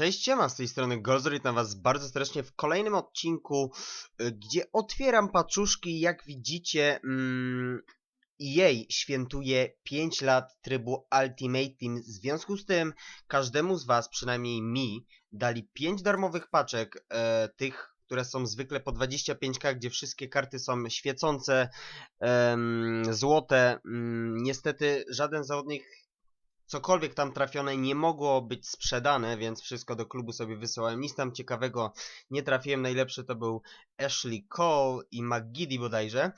Cześć, siema, z tej strony Golzor, witam was bardzo serdecznie w kolejnym odcinku, y, gdzie otwieram paczuszki, jak widzicie, mm, EA świętuje 5 lat trybu Ultimate Team, w związku z tym każdemu z was, przynajmniej mi, dali 5 darmowych paczek, e, tych, które są zwykle po 25k, gdzie wszystkie karty są świecące, em, złote, mm, niestety żaden zawodnik cokolwiek tam trafione nie mogło być sprzedane, więc wszystko do klubu sobie wysyłałem. Nic tam ciekawego nie trafiłem. Najlepszy to był Ashley Cole i McGiddy bodajże,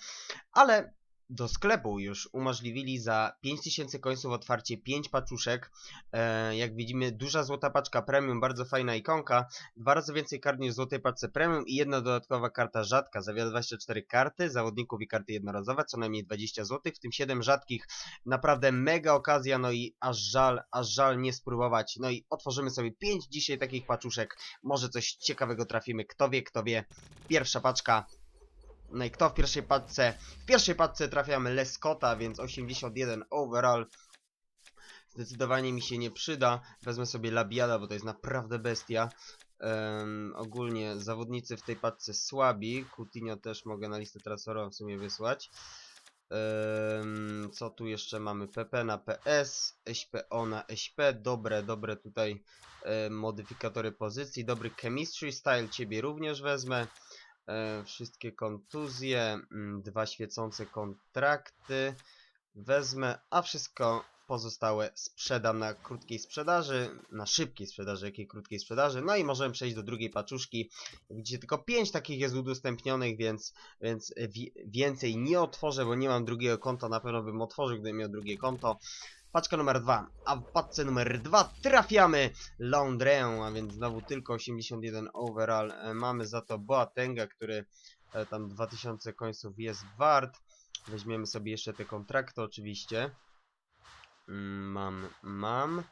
ale do sklepu już umożliwili za 5000 końców otwarcie 5 paczuszek. E, jak widzimy, duża złota paczka premium, bardzo fajna ikonka. Dwa razy więcej kart niż w złotej paczce premium i jedna dodatkowa karta rzadka. Zawiera 24 karty, zawodników i karty jednorazowe, co najmniej 20 zł, w tym 7 rzadkich. Naprawdę mega okazja, no i aż żal, aż żal nie spróbować. No i otworzymy sobie 5 dzisiaj takich paczuszek. Może coś ciekawego trafimy, kto wie, kto wie. Pierwsza paczka. No i kto w pierwszej paczce? W pierwszej paczce trafiamy Lescota, więc 81 overall. Zdecydowanie mi się nie przyda. Wezmę sobie Labiada, bo to jest naprawdę bestia. Em, ogólnie zawodnicy w tej paczce słabi. Coutinho też mogę na listę transferową w sumie wysłać. Em, co tu jeszcze mamy? PP na PS, SPO na SP. Dobre, dobre tutaj e, modyfikatory pozycji. Dobry chemistry style, ciebie również wezmę. E, wszystkie kontuzje, mm, dwa świecące kontrakty wezmę, a wszystko pozostałe sprzedam na krótkiej sprzedaży, na szybkiej sprzedaży, jakiej krótkiej sprzedaży, no i możemy przejść do drugiej paczuszki. Widzicie, tylko 5 takich jest udostępnionych, więc, więc wi więcej nie otworzę, bo nie mam drugiego konta, na pewno bym otworzył, gdybym miał drugie konto. Paczka numer 2, a w paczce numer 2 trafiamy Laundrę, a więc znowu tylko 81 overall. E, Mamy za to Boatenga, który e, tam 2000 końców jest wart. Weźmiemy sobie jeszcze te kontrakty oczywiście. Mm, Mam, mam.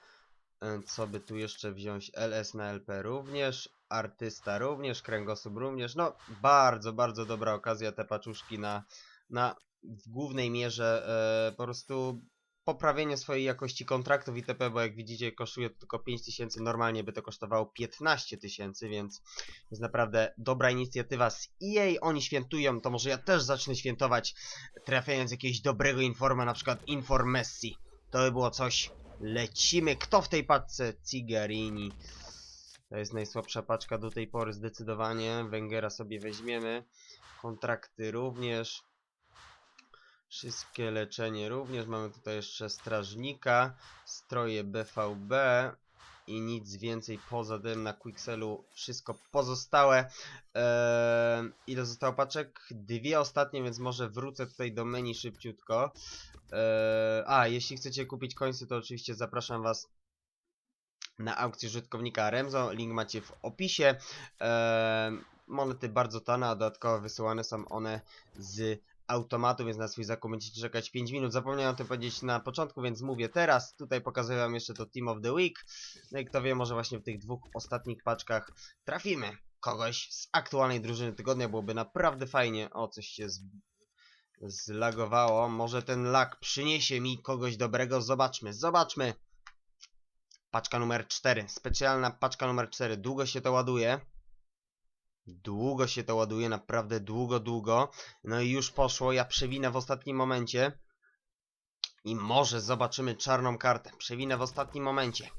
E, Co by tu jeszcze wziąć? LS na LP również, artysta również, kręgosłup również. No, bardzo, bardzo dobra okazja te paczuszki na, na w głównej mierze e, po prostu poprawienie swojej jakości kontraktów itp., bo jak widzicie kosztuje to tylko 5000, normalnie by to kosztowało 15 tysięcy, więc jest naprawdę dobra inicjatywa z EA, oni świętują, to może ja też zacznę świętować, trafiając jakiegoś dobrego informa, na przykład Inform Messi. To by było coś. Lecimy. Kto w tej paczce? Cigarini. To jest najsłabsza paczka do tej pory zdecydowanie. Węgera sobie weźmiemy. Kontrakty również. Wszystkie leczenie również. Mamy tutaj jeszcze strażnika. Stroje BVB. I nic więcej poza tym na Quixelu. Wszystko pozostałe. Eee, ile zostało paczek? Dwie ostatnie, więc może wrócę tutaj do menu szybciutko. Eee, a, jeśli chcecie kupić końce, to oczywiście zapraszam Was na aukcję użytkownika Remzo. Link macie w opisie. Eee, monety bardzo tane, a dodatkowo wysyłane są one z automatu, więc na swój zakup będziecie czekać 5 minut. Zapomniałem o tym powiedzieć na początku, więc mówię teraz. Tutaj pokazuję Wam jeszcze to Team of the Week. No i kto wie, może właśnie w tych dwóch ostatnich paczkach trafimy kogoś z aktualnej drużyny tygodnia. Byłoby naprawdę fajnie. O, coś się z zlagowało. Może ten lag przyniesie mi kogoś dobrego. Zobaczmy, zobaczmy. Paczka numer 4. Specjalna paczka numer 4. Długo się to ładuje. Długo się to ładuje, naprawdę długo, długo. No i już poszło. Ja przewinę w ostatnim momencie. I może zobaczymy czarną kartę. Przewinę w ostatnim momencie.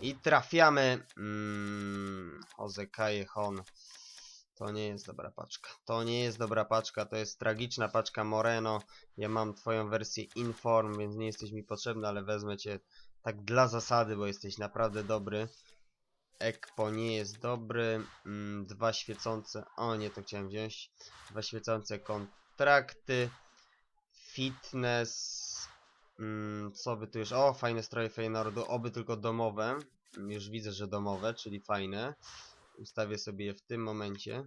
I trafiamy. Mm, Jose Callejon. To nie jest dobra paczka. To nie jest dobra paczka, to jest tragiczna paczka Moreno. Ja mam twoją wersję Inform, więc nie jesteś mi potrzebny, ale wezmę cię tak dla zasady, bo jesteś naprawdę dobry. Ekpo nie jest dobry. Mm, dwa świecące. O nie, to chciałem wziąć. Dwa świecące kontrakty. Fitness. Mm, co by tu już. O, fajne stroje Feyenoordu. Oby tylko domowe. Już widzę, że domowe, czyli fajne. Ustawię sobie je w tym momencie.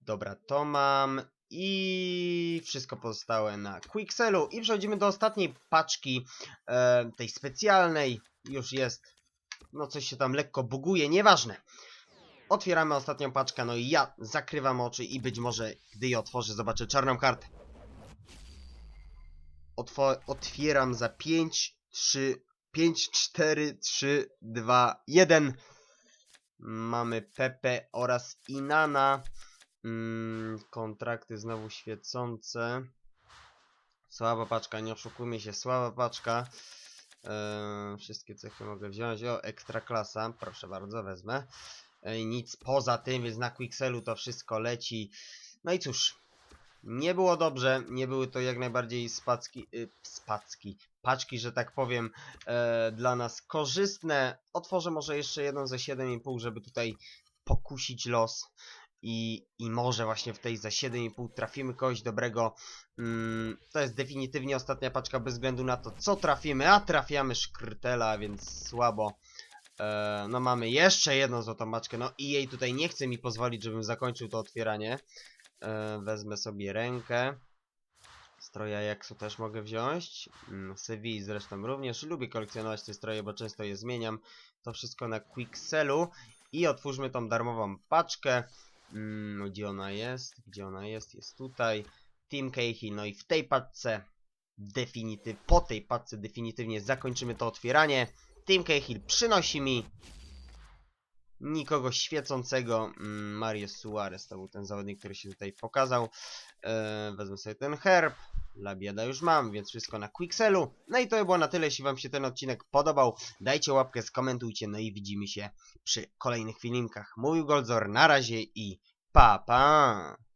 Dobra, to mam. I wszystko pozostałe na Quixelu. I przechodzimy do ostatniej paczki, e, tej specjalnej. Już jest. No coś się tam lekko buguje, nieważne. Otwieramy ostatnią paczkę, no i ja zakrywam oczy i być może, gdy je otworzę, zobaczę czarną kartę. Otwo otwieram za 5, 3, 5, 4, 3, 2, 1. Mamy Pepe oraz Inana. Mm, kontrakty znowu świecące. Słaba paczka, nie oszukujmy się, słaba paczka. Eee, wszystkie cechy mogę wziąć. O, ekstra klasa, proszę bardzo, wezmę. Ej, nic poza tym, więc na Quixelu to wszystko leci. No i cóż, nie było dobrze, nie były to jak najbardziej spacki, y, spacki, paczki, że tak powiem, e, dla nas korzystne. Otworzę może jeszcze jedną ze 7,5, żeby tutaj pokusić los. I, I może właśnie w tej za 7,5 trafimy kogoś dobrego. Mm, to jest definitywnie ostatnia paczka bez względu na to, co trafimy. A trafiamy szkrtela, więc słabo. E, no mamy jeszcze jedną złotą paczkę. No i jej tutaj nie chce mi pozwolić, żebym zakończył to otwieranie. E, wezmę sobie rękę. Stroja Jaksu też mogę wziąć. Mm, Seville zresztą również. Lubię kolekcjonować te stroje, bo często je zmieniam. To wszystko na Quixelu. I otwórzmy tą darmową paczkę. Mm, gdzie ona jest? Gdzie ona jest? Jest tutaj. Team Cahill. No i w tej paczce definityw, po tej paczce definitywnie zakończymy to otwieranie. Team Cahill przynosi mi nikogo świecącego. Mm, Marius Suarez to był ten zawodnik, który się tutaj pokazał. Eee, wezmę sobie ten herb. Labiada już mam, więc wszystko na Quixelu. No i to by było na tyle. Jeśli Wam się ten odcinek podobał, dajcie łapkę, skomentujcie. No i widzimy się przy kolejnych filmikach. Mówił Goldzor, na razie i pa pa!